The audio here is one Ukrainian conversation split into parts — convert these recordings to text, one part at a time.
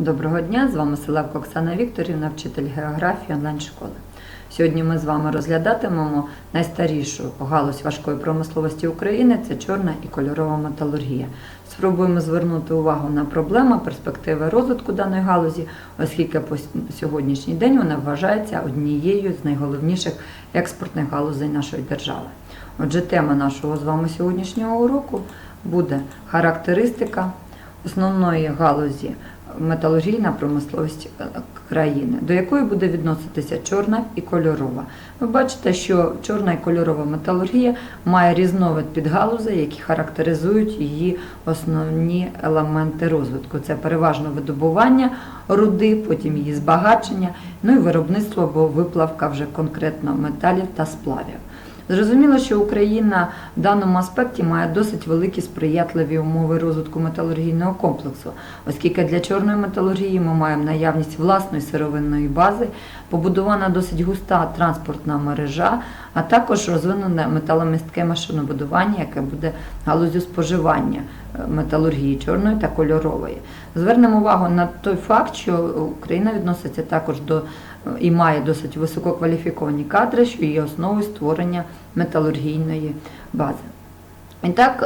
Доброго дня, з вами Селевко Оксана Вікторівна, вчитель географії онлайн-школи. Сьогодні ми з вами розглядатимемо найстарішу галузь важкої промисловості України це чорна і кольорова металургія. Спробуємо звернути увагу на проблеми, перспективи розвитку даної галузі, оскільки по сьогоднішній день вона вважається однією з найголовніших експортних галузей нашої держави. Отже, тема нашого з вами сьогоднішнього уроку буде характеристика основної галузі металургійна промисловість е, країни, до якої буде відноситися чорна і кольорова. Ви бачите, що чорна і кольорова металургія має різновид підгалузей, які характеризують її основні елементи розвитку. Це переважно видобування руди, потім її збагачення, ну і виробництво або виплавка вже конкретно металів та сплавів. Зрозуміло, що Україна в даному аспекті має досить великі сприятливі умови розвитку металургійного комплексу, оскільки для чорної металургії ми маємо наявність власної сировинної бази, побудована досить густа транспортна мережа, а також розвинене металомістке машинобудування, яке буде галузю споживання е, металургії чорної та кольорової. Звернемо увагу на той факт, що Україна відноситься також до і має досить висококваліфіковані кадри, що є основою створення металургійної бази. І так,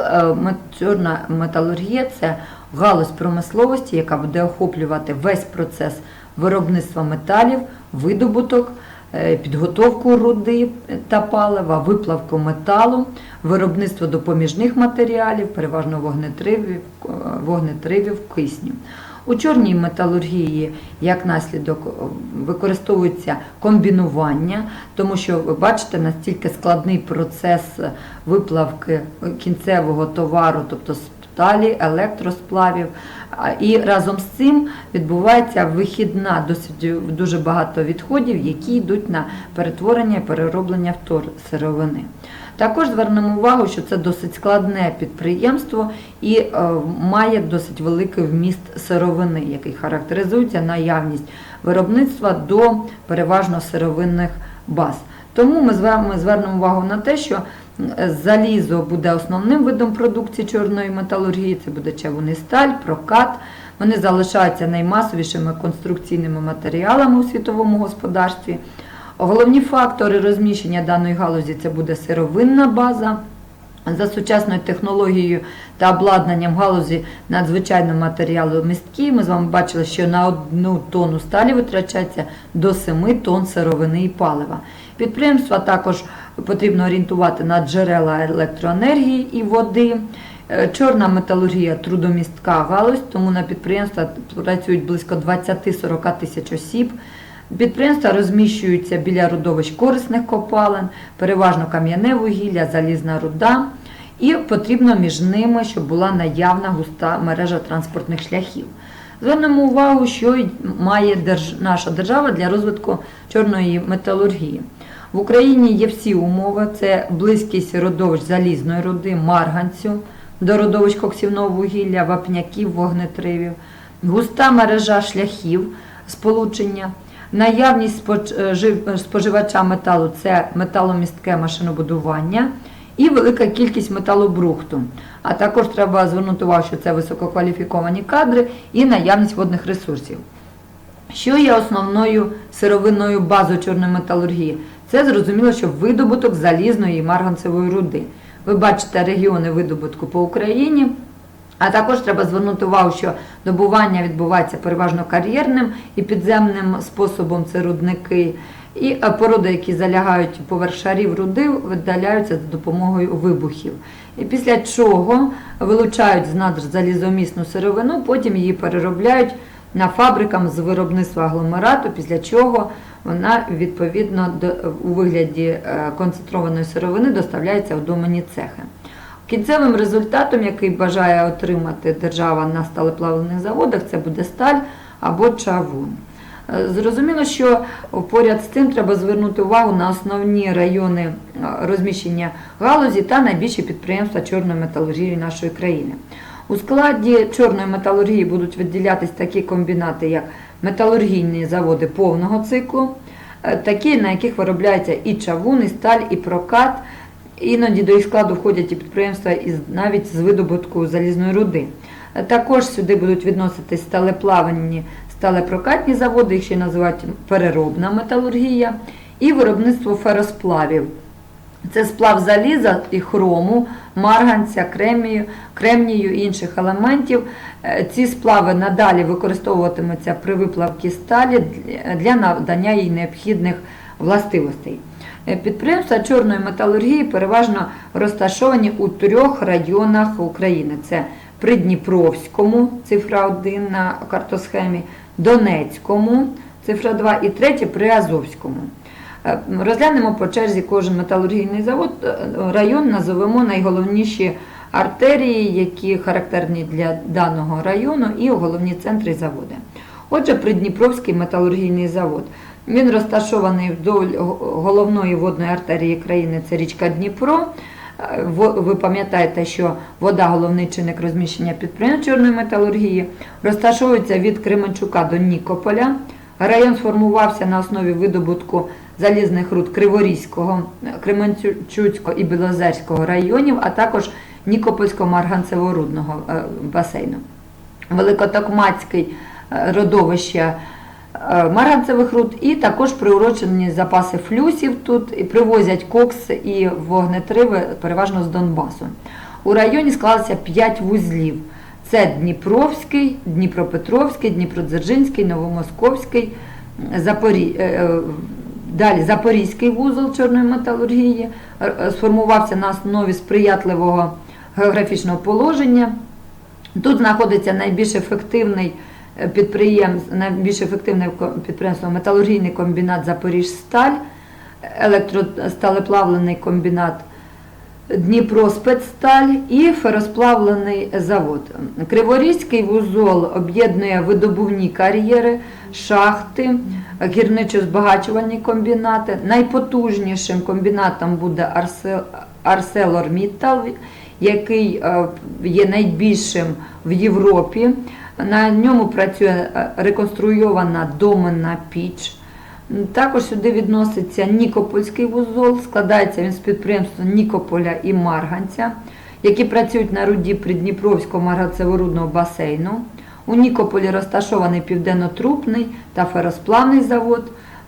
е, чорна металургія це галузь промисловості, яка буде охоплювати весь процес виробництва металів, видобуток, е, підготовку руди та палива, виплавку металу, виробництво допоміжних матеріалів, переважно вогнетривів, е, вогнетривів кисню. У чорній металургії як наслідок використовується комбінування, тому що ви бачите настільки складний процес виплавки кінцевого товару, тобто сталі, електросплавів. І разом з цим відбувається вихідна досить дуже багато відходів, які йдуть на перетворення і перероблення вторсировини. Також звернемо увагу, що це досить складне підприємство і е, має досить великий вміст сировини, який характеризується наявність виробництва до переважно сировинних баз. Тому ми звернемо увагу на те, що залізо буде основним видом продукції чорної металургії, це буде чавуни сталь, прокат. Вони залишаються наймасовішими конструкційними матеріалами у світовому господарстві. Головні фактори розміщення даної галузі це буде сировинна база. За сучасною технологією та обладнанням галузі надзвичайно матеріалу місткі. Ми з вами бачили, що на одну тонну сталі витрачається до 7 тонн сировини і палива. Підприємства також потрібно орієнтувати на джерела електроенергії і води. Е, чорна металургія трудомістка галузь, тому на підприємствах працюють близько 20-40 тисяч осіб. Підприємства розміщуються біля родовищ корисних копалин, переважно кам'яне вугілля, залізна руда, і потрібно між ними, щоб була наявна густа мережа транспортних шляхів. Звернемо увагу, що має держ... наша держава для розвитку чорної металургії. В Україні є всі умови: це близькість родовищ залізної руди, марганцю, до родовищ коксівного вугілля, вапняків, вогнетривів, густа мережа шляхів сполучення. Наявність споживача металу це металомістке машинобудування і велика кількість металобрухту. А також треба звернути увагу, що це висококваліфіковані кадри і наявність водних ресурсів. Що є основною сировинною базою чорної металургії? Це зрозуміло, що видобуток залізної і марганцевої руди. Ви бачите регіони видобутку по Україні. А також треба звернути увагу, що добування відбувається переважно кар'єрним і підземним способом це рудники. І породи, які залягають поверх шарів руди, видаляються за допомогою вибухів. І після чого вилучають з надр залізомісну сировину, потім її переробляють на фабрикам з виробництва агломерату, після чого вона відповідно у вигляді е, концентрованої сировини доставляється в домені цехи. Кінцевим результатом, який бажає отримати держава на сталеплавлених заводах, це буде сталь або чавун. Е, зрозуміло, що поряд з тим треба звернути увагу на основні райони е, розміщення галузі та найбільші підприємства чорної металургії нашої країни. У складі чорної металургії будуть виділятись такі комбінати, як металургійні заводи повного циклу, е, такі, на яких виробляється і чавун, і сталь, і прокат Іноді до їх складу входять і підприємства із навіть з видобутку залізної руди. Також сюди будуть відноситись сталеплавні, сталепрокатні заводи, їх ще називають переробна металургія, і виробництво феросплавів. Це сплав заліза і хрому, марганця, кремію, кремнію і інших елементів. Е, Ці сплави надалі використовуватимуться при виплавці сталі для надання їй необхідних властивостей. Е, Підприємства чорної металургії переважно розташовані у трьох районах України: це Придніпровському, цифра 1 на картосхемі, Донецькому, цифра 2 і третє Приазовському. Е, Розглянемо по черзі кожен металургійний завод. Е, Район назовемо найголовніші артерії, які характерні для даного району, і головні центри заводи. Отже, Придніпровський металургійний завод. Він розташований вдоль головної водної артерії країни, це річка Дніпро. Е, Ви пам'ятаєте, що вода головний чинник розміщення підприємств чорної металургії розташовується від Кременчука до Нікополя. Район сформувався на основі видобутку залізних руд Криворізького, Кременчуцького і Білозерського районів, а також Нікопольського марганцево-рудного е, басейну. Великотокмацький родовище е, руд і також приурочені запаси флюсів тут і привозять кокс і вогнетриви переважно з Донбасу. У районі склалося 5 вузлів. Це Дніпровський, Дніпропетровський, Дніпродзержинський, Новомосковський, Запорі... е, е, Далі Запорізький вузол чорної металургії сформувався на основі сприятливого географічного положення. Тут знаходиться найбільш ефективний підприємство, найбільш ефективне підприємство металургійний комбінат Запоріжсталь, електросталеплавлений комбінат Дніпро Спецсталь і феросплавлений завод. Криворізький вузол об'єднує видобувні кар'єри, шахти, гірничо-збагачувальні комбінати. Найпотужнішим комбінатом буде Арсе- ArcelorMittal, який е, є найбільшим в Європі. На ньому працює е, реконструйована доменна піч. Також сюди відноситься Нікопольський вузол, складається він з підприємств Нікополя і Марганця, які працюють на руді Придніпровського марганцево-рудного басейну. У Нікополі розташований південно-трупний та феросплавний завод,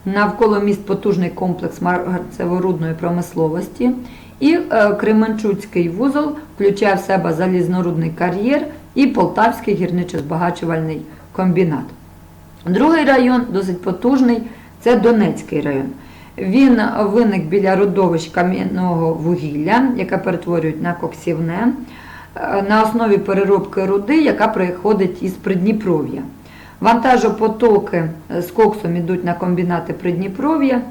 навколо міст потужний комплекс марганцево-рудної промисловості. І е, Кременчуцький вузол включає в себе залізнорудний кар'єр і Полтавський гірничо-збагачувальний комбінат. Другий район досить потужний це Донецький район. Він виник біля родовищ кам'яного вугілля, яке перетворюють на коксівне, е, на основі переробки руди, яка приходить із Придніпров'я. Вантажопотоки з коксом йдуть на комбінати Придніпров'я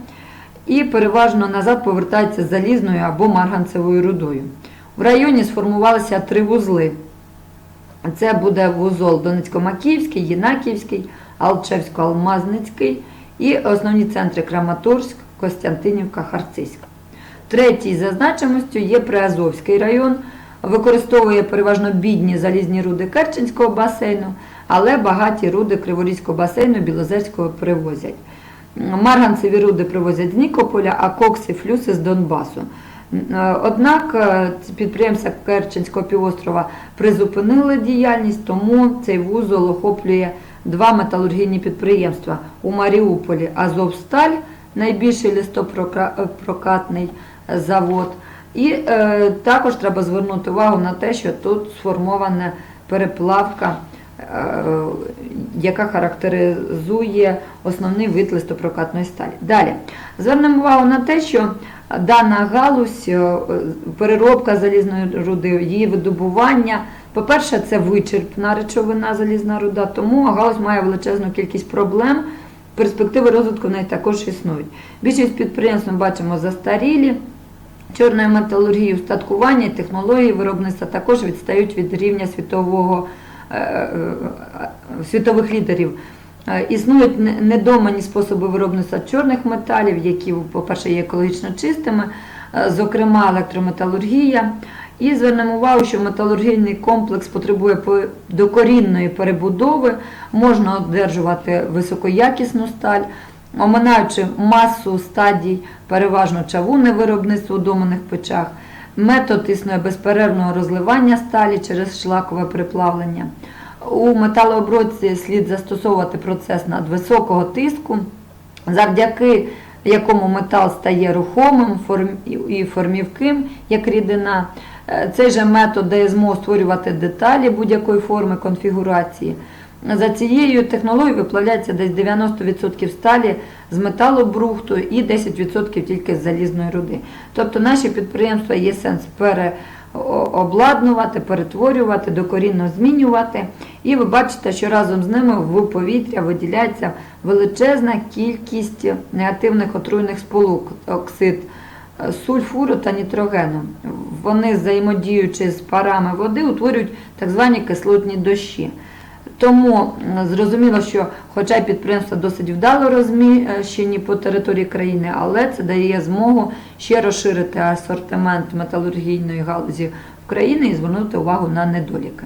і переважно назад повертаються залізною або марганцевою рудою. В районі сформувалися три вузли. Це буде вузол Донецько-Макіївський, Єнакіївський, Алчевсько-Алмазницький і основні центри Краматорськ, Костянтинівка, Харцизьк. Третій за значимостю є Приазовський район. Використовує переважно бідні залізні руди Керченського басейну, але багаті руди Криворізького басейну Білозерського привозять. Марганцеві руди привозять з Нікополя, а кокси, флюси з Донбасу. Е, Однак е, ці підприємства Керченського півострова призупинили діяльність, тому цей вузол охоплює два металургійні підприємства у Маріуполі Азовсталь, найбільший листопрокатний завод. І е, також треба звернути увагу на те, що тут сформована переплавка, е, яка характеризує основний вид листопрокатної сталі. Далі звернемо увагу на те, що дана галузь, е, переробка залізної руди, її видобування. По-перше, це вичерпна речовина залізна руда, тому галузь має величезну кількість проблем. Перспективи розвитку в неї також існують. Більшість підприємств ми бачимо застарілі. Чорної металургії, устаткування і технології виробництва також відстають від рівня світового, е, е, е, світових лідерів. Е, Існують недомані способи виробництва чорних металів, які, по-перше, є екологічно чистими, е, зокрема електрометалургія. І звернемо увагу, що металургійний комплекс потребує докорінної перебудови, можна одержувати високоякісну сталь, оминаючи масу стадій, переважно чавунне виробництво у доменних печах, метод існує безперервного розливання сталі через шлакове приплавлення. У металообробці слід застосовувати процес надвисокого тиску, завдяки якому метал стає рухомим і формівким, як рідина. Е, Цей же метод дає змогу створювати деталі будь-якої форми конфігурації. За цією технологією виплавляється десь 90% сталі з металобрухту і 10% тільки з залізної руди. Тобто наші підприємства є сенс переобладнувати, перетворювати, докорінно змінювати. І ви бачите, що разом з ними в повітря виділяється величезна кількість негативних отруйних сполук, оксид е, сульфуру та нітрогену. Вони, взаємодіючи з парами води, утворюють так звані кислотні дощі. Тому зрозуміло, що хоча підприємства досить вдало розміщені по території країни, але це дає змогу ще розширити асортимент металургійної галузі України і звернути увагу на недоліки.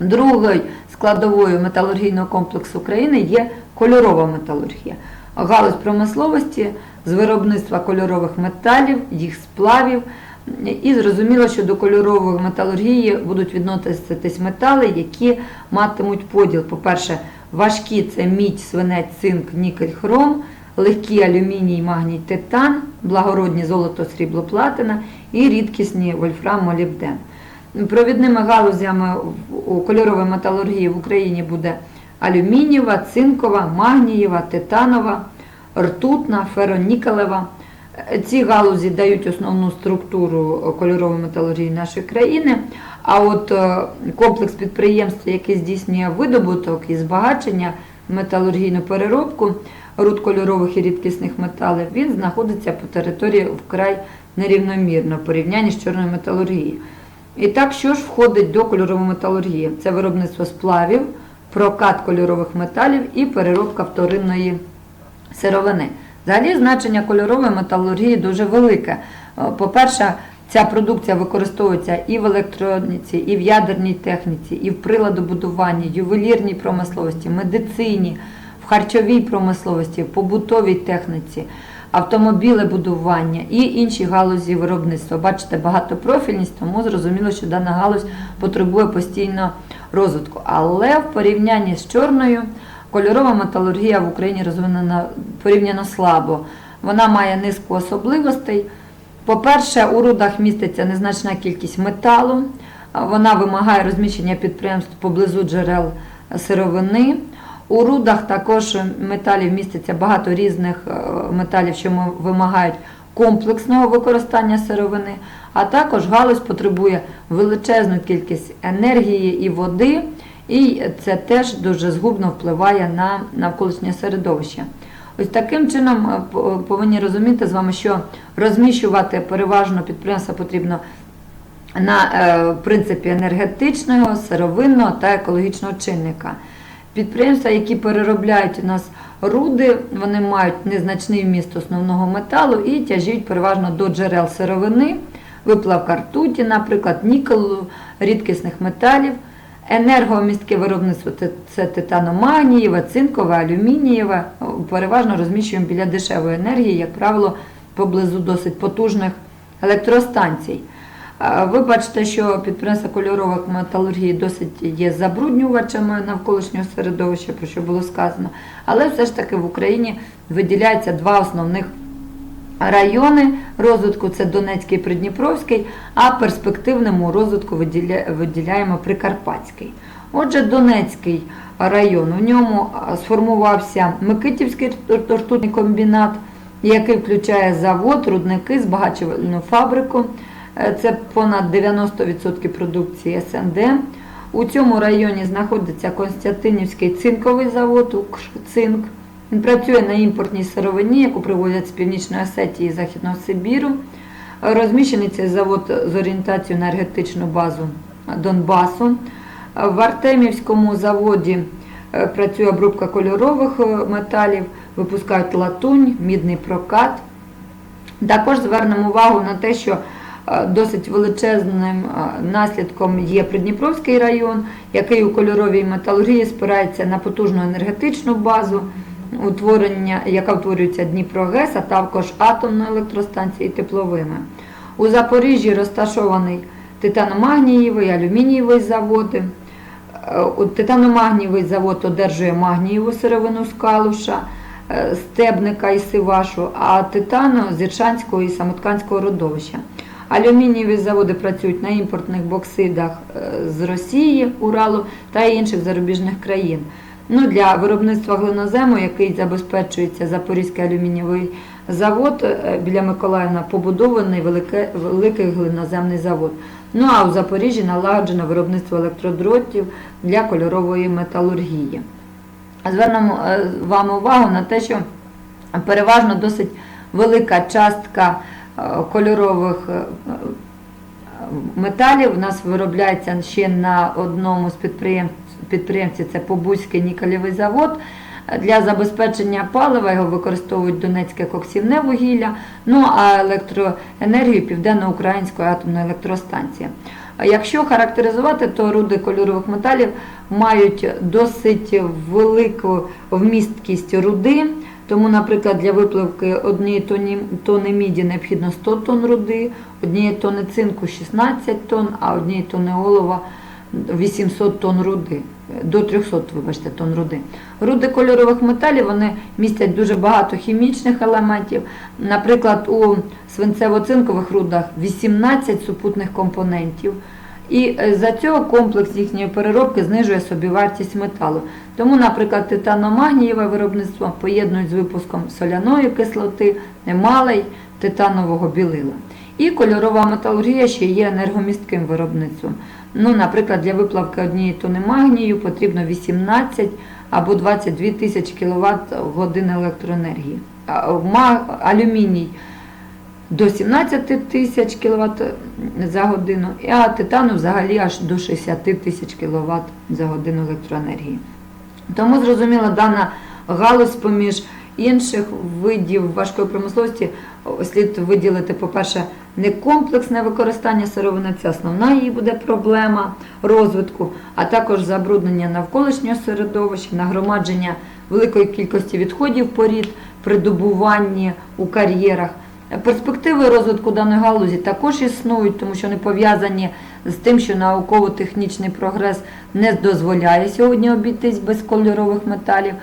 Другою складовою металургійного комплексу України є кольорова металургія. Галузь промисловості з виробництва кольорових металів, їх сплавів. І зрозуміло, що до кольорової металургії будуть відноситись метали, які матимуть поділ. По-перше, важкі це мідь, свинець, цинк, нікель, хром, легкі алюміній, магній, титан, благородні золото, срібло, платина і рідкісні вольфрам, молібден. Провідними галузями кольорової металургії в Україні буде алюмінієва, цинкова, магнієва, титанова, ртутна, феронікелева. Ці галузі дають основну структуру кольорової металургії нашої країни. А от е, комплекс підприємств, який здійснює видобуток і збагачення, металургійну переробку руд кольорових і рідкісних металів, він знаходиться по території вкрай нерівномірно в порівнянні з чорною металургією. І так, що ж входить до кольорової металургії? Це виробництво сплавів, прокат кольорових металів і переробка вторинної сировини. Взагалі значення кольорової металургії дуже велике. Е, По-перше, ця продукція використовується і в електроніці, і в ядерній техніці, і в приладобудуванні, ювелірній промисловості, медицині, в харчовій промисловості, в побутовій техніці, автомобілебудування і інші галузі виробництва. Бачите, багатопрофільність, тому зрозуміло, що дана галузь потребує постійно розвитку. Але в порівнянні з чорною кольорова металургія в Україні розвинена порівняно слабо. Вона має низку особливостей. По-перше, у рудах міститься незначна кількість металу. Вона вимагає розміщення підприємств поблизу джерел сировини. У рудах також металів міститься багато різних е, металів, що вимагають комплексного використання сировини, а також галузь потребує величезну кількість енергії і води, і це теж дуже згубно впливає на навколишнє середовище. Ось таким чином е, повинні розуміти з вами, що розміщувати переважно підприємства потрібно на е, принципі енергетичного, сировинного та екологічного чинника. Підприємства, які переробляють у нас руди, вони мають незначний вміст основного металу і тяжіють переважно до джерел сировини, виплавка ртуті, наприклад, нікелу, рідкісних металів. Енергомістке виробництво це, титаномагнієве, цинкове, алюмінієве. Переважно розміщуємо біля дешевої енергії, як правило, поблизу досить потужних електростанцій. Ви бачите, що підприємства кольорових металургії досить є забруднювачами навколишнього середовища, про що було сказано. Але все ж таки в Україні виділяється два основних райони розвитку це Донецький і Придніпровський, а перспективному розвитку виділяємо Прикарпатський. Отже, Донецький район, у ньому сформувався Микитівський рту- ртутний комбінат, який включає завод, рудники, збагачувальну фабрику. Е, Це понад 90% продукції СНД. У цьому районі знаходиться Константинівський цинковий завод, Укрцинк. Він працює на імпортній сировині, яку привозять з Північної Осетії і Західного Сибіру. Розміщений цей завод з орієнтацією на енергетичну базу Донбасу. В Артемівському заводі е, працює обробка кольорових е, металів, випускають латунь, мідний прокат. Також звернемо увагу на те, що е, досить величезним наслідком є Придніпровський район, який у кольоровій металургії спирається на потужну енергетичну базу, утворення, яка утворюється Дніпрогес, а також атомною електростанцією і тепловими. У Запоріжжі розташований титаномагнієвий, алюмінієвий заводи. Е, Титаномагнієвий завод одержує магнієву сировину з Калуша, е, стебника і сивашу, а титану з Іршанського і Самотканського родовища. Алюмінієві заводи працюють на імпортних боксидах е, з Росії, Уралу та інших зарубіжних країн. Ну, для виробництва глинозему, який забезпечується Запорізький алюмінієвий завод е, біля Миколаївна, побудований велике, великий глиноземний завод. Ну а у Запоріжжі налагоджено виробництво електродротів для кольорової металургії. Звернемо е, вам увагу на те, що переважно досить велика частка е, кольорових металів у нас виробляється ще на одному з підприємств, підприємців, це Побузький нікелевий завод. Для забезпечення палива його використовують Донецьке коксівне вугілля, ну а електроенергію Південно-Української атомної електростанції. Якщо характеризувати, то руди кольорових металів мають досить велику вмісткість руди. Тому, наприклад, для випливки однієї тони міді необхідно 100 тонн руди, однієї тони цинку 16 тонн, а однієї тони олова 800 тонн руди. До 300, вибачте, тонн руди. Руди кольорових металів вони містять дуже багато хімічних елементів. Наприклад, у свинцево-цинкових рудах 18 супутних компонентів. І е, за цього комплекс їхньої переробки знижує собівартість металу. Тому, наприклад, титаномагнієве виробництво поєднують з випуском соляної кислоти, емалей, титанового білила. І кольорова металургія ще є енергомістким виробництвом. Ну, наприклад, для виплавки однієї тони магнію потрібно 18 або 22 тисячі кВт годин електроенергії. Алюміній до 17 тисяч кВт за годину, а титану взагалі аж до 60 тисяч кВт за годину електроенергії. Тому зрозуміло, дана галузь поміж інших видів важкої промисловості слід виділити, по-перше, не комплексне використання сировини, це основна її буде проблема розвитку, а також забруднення навколишнього середовища, нагромадження великої кількості відходів порід при добуванні у кар'єрах. Перспективи розвитку даної галузі також існують, тому що вони пов'язані з тим, що науково-технічний прогрес не дозволяє сьогодні обійтись без кольорових металів,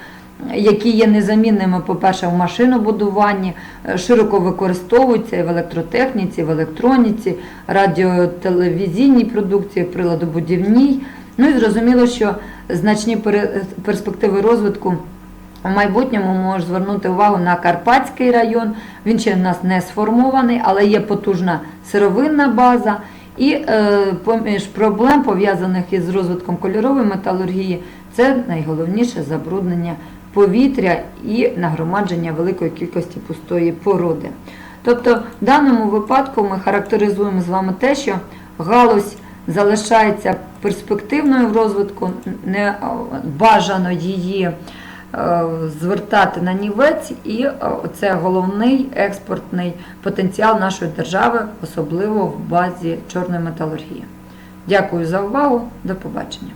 які є незамінними, по-перше, в машинобудуванні, е, широко використовуються і в електротехніці, в електроніці, радіотелевізійній продукції, приладобудівній. Ну і зрозуміло, що значні перспективи розвитку у майбутньому можеш звернути увагу на Карпатський район. Він ще в нас не сформований, але є потужна сировинна база. І е, поміж проблем, пов'язаних із розвитком кольорової металургії, це найголовніше забруднення повітря і нагромадження великої кількості пустої породи. Тобто, в даному випадку ми характеризуємо з вами те, що галузь залишається перспективною в розвитку, не бажано її е, звертати на нівець, і е, це головний експортний потенціал нашої держави, особливо в базі чорної металургії. Дякую за увагу. До побачення.